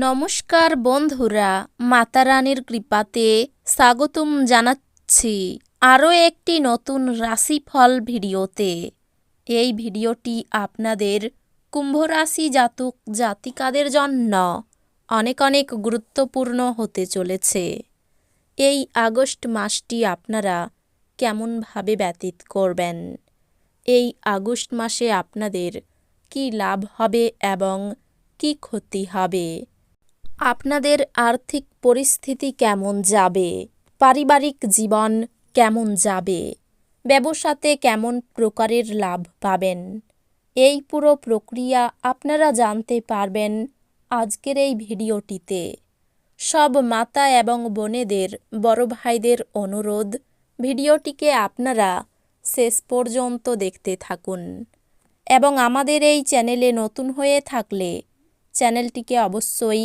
নমস্কার বন্ধুরা, মাতারানীর কৃপাতে স্বাগতম জানাচ্ছি আরও একটি নতুন রাশিফল ভিডিওতে। এই ভিডিওটি আপনাদের কুম্ভ রাশি জাতক জাতিকাদের জন্য অনেক অনেক গুরুত্বপূর্ণ হতে চলেছে। এই আগস্ট মাসটি আপনারা কেমনভাবে ব্যতীত করবেন? এই আগস্ট মাসে আপনাদের কী লাভ হবে এবং কী ক্ষতি হবে? আপনাদের আর্থিক পরিস্থিতি কেমন যাবে? পারিবারিক জীবন কেমন যাবে? ব্যবসাতে কেমন প্রকারের লাভ পাবেন? এই পুরো প্রক্রিয়া আপনারা জানতে পারবেন আজকের এই ভিডিওটিতে। সব মাতা এবং বোনেদের, বড় ভাইদের অনুরোধ, ভিডিওটিকে আপনারা শেষ পর্যন্ত দেখতে থাকুন। এবং আমাদের এই চ্যানেলে নতুন হয়ে থাকলে চ্যানেলটিকে অবশ্যই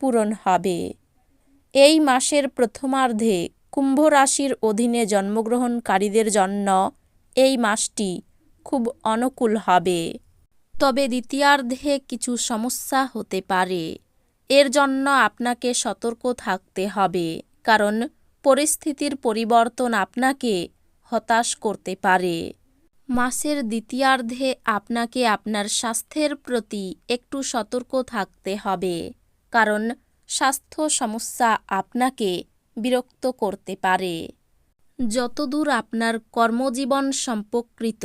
পূরণ হবে। এই মাসের প্রথমার্ধে কুম্ভ রাশির অধীনে জন্মগ্রহণকারীদের জন্য এই মাসটি খুব অনুকূল হবে। তবে দ্বিতীয়ার্ধে কিছু সমস্যা হতে পারে। এর জন্য আপনাকে সতর্ক থাকতে হবে, কারণ পরিস্থিতির পরিবর্তন আপনাকে হতাশ করতে পারে। মাসের দ্বিতীয়ার্ধে আপনাকে আপনার স্বাস্থ্যের প্রতি একটু সতর্ক থাকতে হবে। কারণ স্বাস্থ্য সমস্যা আপনাকে বিরক্ত করতে পারে। যতদূর আপনার কর্মজীবন সম্পর্কিত,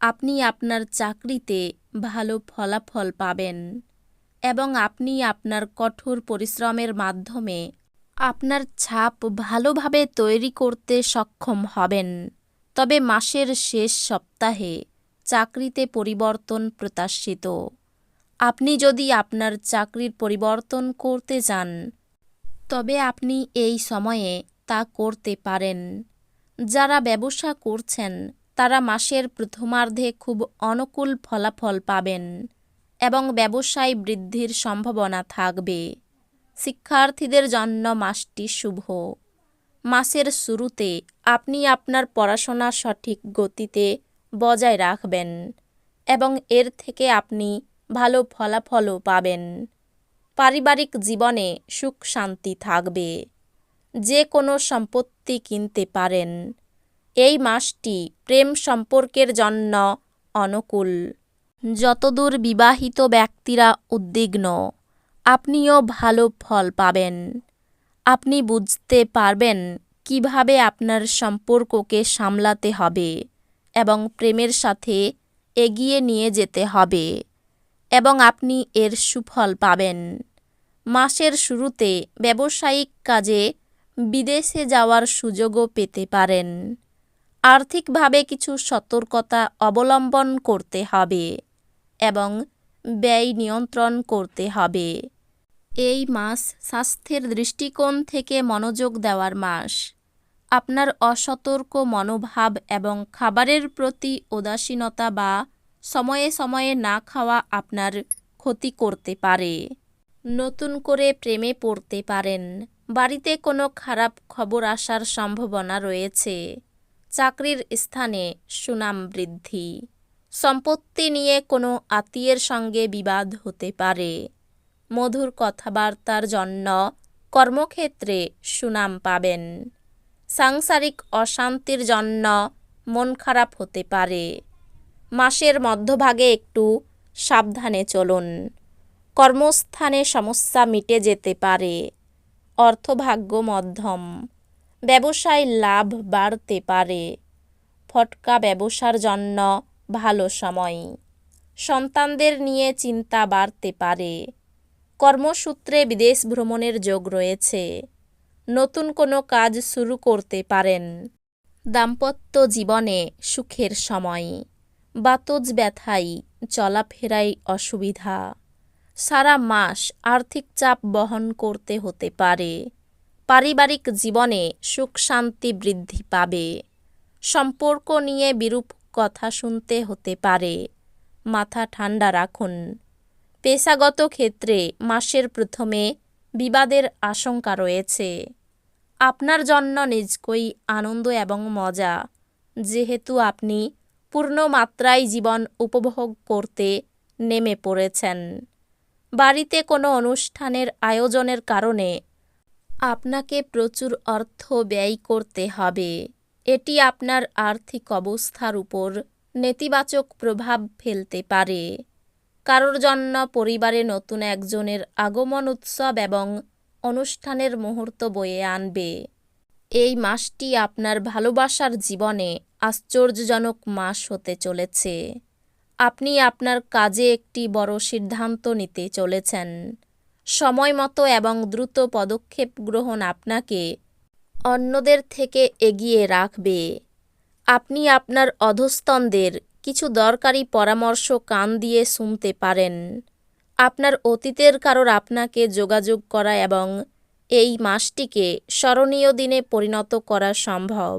আপনি আপনার চাকরিতে ভালো ফলাফল পাবেন এবং আপনি আপনার কঠোর পরিশ্রমের মাধ্যমে আপনার ছাপ ভালোভাবে তৈরি করতে সক্ষম হবেন। তবে মাসের শেষ সপ্তাহে চাকরিতে পরিবর্তন প্রত্যাশিত। আপনি যদি আপনার চাকরির পরিবর্তন করতে চান, তবে আপনি এই সময়ে তা করতে পারেন। যারা ব্যবসা করছেন, তারা মাসের প্রথমার্ধে খুব অনুকূল ফলাফল পাবেন এবং ব্যবসায় বৃদ্ধির সম্ভাবনা থাকবে। শিক্ষার্থীদের জন্য মাসটি শুভ। মাসের শুরুতে আপনি আপনার পড়াশোনা সঠিক গতিতে বজায় রাখবেন এবং এর থেকে আপনি ভালো ফলাফলও পাবেন। পারিবারিক জীবনে সুখ শান্তি থাকবে। যে কোনো সম্পত্তি কিনতে পারেন। এই মাসটি প্রেম সম্পর্কের জন্য অনুকূল। যতদূর বিবাহিত ব্যক্তিরা উদ্বিগ্ন, আপনিও ভালো ফল পাবেন। আপনি বুঝতে পারবেন কীভাবে আপনার সম্পর্ককে সামলাতে হবে এবং প্রেমের সাথে এগিয়ে নিয়ে যেতে হবে। এবং আপনি এর সুফল পাবেন। মাসের শুরুতে ব্যবসায়িক কাজে বিদেশে যাওয়ার সুযোগও পেতে পারেন। আর্থিকভাবে কিছু সতর্কতা অবলম্বন করতে হবে এবং ব্যয় নিয়ন্ত্রণ করতে হবে। এই মাস স্বাস্থ্যের দৃষ্টিকোণ থেকে মনোযোগ দেওয়ার মাস। আপনার অসতর্ক মনোভাব এবং খাবারের প্রতি উদাসীনতা বা সময়ে সময়ে না খাওয়া আপনার ক্ষতি করতে পারে। নতুন করে প্রেমে পড়তে পারেন। বাড়িতে কোনো খারাপ খবর আসার সম্ভাবনা রয়েছে। চাকরির স্থানে সুনাম বৃদ্ধি। সম্পত্তি নিয়ে কোনো আত্মীয়ের সঙ্গে বিবাদ হতে পারে। মধুর কথাবার্তার জন্য কর্মক্ষেত্রে সুনাম পাবেন। সাংসারিক অশান্তির জন্য মন খারাপ হতে পারে। মাসের মধ্যভাগে একটু সাবধানে চলুন। কর্মস্থানে সমস্যা মিটে যেতে পারে। অর্থভাগ্য মধ্যম। ব্যবসায় লাভ বাড়তে পারে। ফটকা ব্যবসার জন্য ভালো সময়। সন্তানদের নিয়ে চিন্তা বাড়তে পারে। কর্মসূত্রে বিদেশ ভ্রমণের যোগ রয়েছে। নতুন কোনো কাজ শুরু করতে পারেন। দাম্পত্য জীবনে সুখের সময়। বাতজ ব্যথাই চলাফেরায় অসুবিধা। সারা মাস আর্থিক চাপ বহন করতে হতে পারে। পারিবারিক জীবনে সুখ শান্তি বৃদ্ধি পাবে। সম্পর্ক নিয়ে বিরূপ কথা শুনতে হতে পারে। মাথা ঠান্ডা রাখুন। পেশাগত ক্ষেত্রে মাসের প্রথমে বিবাদের আশঙ্কা রয়েছে। আপনার জন্য নিজকই আনন্দ এবং মজা। যেহেতু আপনি পূর্ণ মাত্রায় জীবন উপভোগ করতে নেমে পড়েছেন। বাড়িতে কোনো অনুষ্ঠানের আয়োজনের কারণে আপনাকে প্রচুর অর্থ ব্যয় করতে হবে। এটি আপনার আর্থিক অবস্থার উপর নেতিবাচক প্রভাব ফেলতে পারে। কারোর জন্য পরিবারে নতুন একজনের আগমন উৎসব এবং অনুষ্ঠানের মুহূর্ত বয়ে আনবে। এই মাসটি আপনার ভালোবাসার জীবনে আশ্চর্যজনক মাস হতে চলেছে। আপনি আপনার কাজে একটি বড় সিদ্ধান্ত নিতে চলেছেন। সময় মতো এবং দ্রুত পদক্ষেপ গ্রহণ আপনাকে অন্যদের থেকে এগিয়ে রাখবে। আপনি আপনার অধস্তনদের কিছু দরকারি পরামর্শ কান দিয়ে শুনতে পারেন। আপনার অতীতের কারোর আপনাকে যোগাযোগ করা এবং এই মাসটিকে স্মরণীয় দিনে পরিণত করা সম্ভব।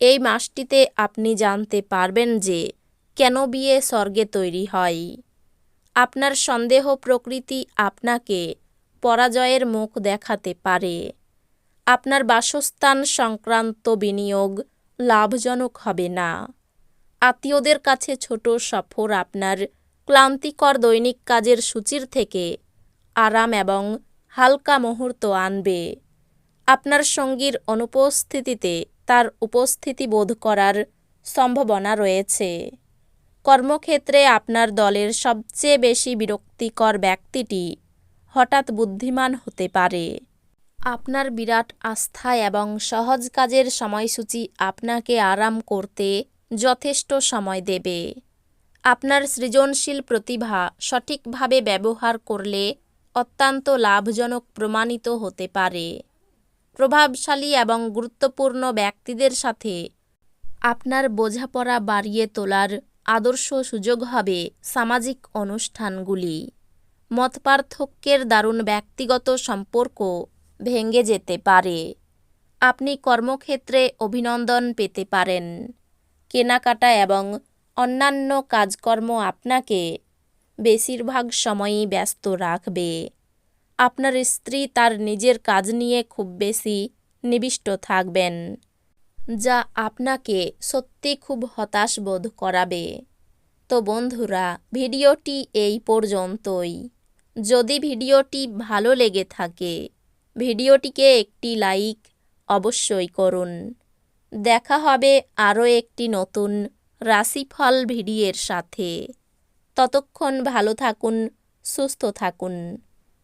এই মাসটিতে আপনি জানতে পারবেন যে কেন বিয়ে স্বর্গে তৈরি হয়। আপনার সন্দেহ প্রকৃতি আপনাকে পরাজয়ের মুখ দেখাতে পারে। আপনার বাসস্থান সংক্রান্ত বিনিয়োগ লাভজনক হবে না। আত্মীয়দের কাছে ছোট সফর আপনার ক্লান্তিকর দৈনিক কাজের সূচির থেকে আরাম এবং হালকা মুহূর্ত আনবে। আপনার সঙ্গীর অনুপস্থিতিতে তার উপস্থিতি বোধ করার সম্ভাবনা রয়েছে। কর্মক্ষেত্রে আপনার দলের সবচেয়ে বেশি বিরক্তিকর ব্যক্তিটি হঠাৎ বুদ্ধিমান হতে পারে। আপনার বিরাট আস্থা এবং সহজ কাজের সময়সূচি আপনাকে আরাম করতে যথেষ্ট সময় দেবে। আপনার সৃজনশীল প্রতিভা সঠিকভাবে ব্যবহার করলে অত্যন্ত লাভজনক প্রমাণিত হতে পারে। প্রভাবশালী এবং গুরুত্বপূর্ণ ব্যক্তিদের সাথে। আপনার বোঝাপড়া বাড়িয়ে তোলার আদর্শ সুযোগ হবে সামাজিক অনুষ্ঠানগুলি। মতপার্থক্যের দারুণ ব্যক্তিগত সম্পর্ক ভেঙে যেতে পারে। আপনি কর্মক্ষেত্রে অভিনন্দন পেতে পারেন। কেনাকাটা এবং অন্যান্য কাজকর্ম আপনাকে বেশিরভাগ সময়ই ব্যস্ত রাখবে। আপনার স্ত্রী তার নিজের কাজ নিয়ে খুব বেশি নিবিষ্ট থাকবেন, যা আপনাকে সত্যি খুব হতাশ বোধ করাবে। তো বন্ধুরা, ভিডিওটি এই পর্যন্তই। যদি ভিডিওটি ভালো লেগে থাকে, ভিডিওটিকে একটি লাইক অবশ্যই করুন। দেখা হবে আরও একটি নতুন রাশিফল ভিডিওর সাথে। ততক্ষণ ভালো থাকুন, সুস্থ থাকুন।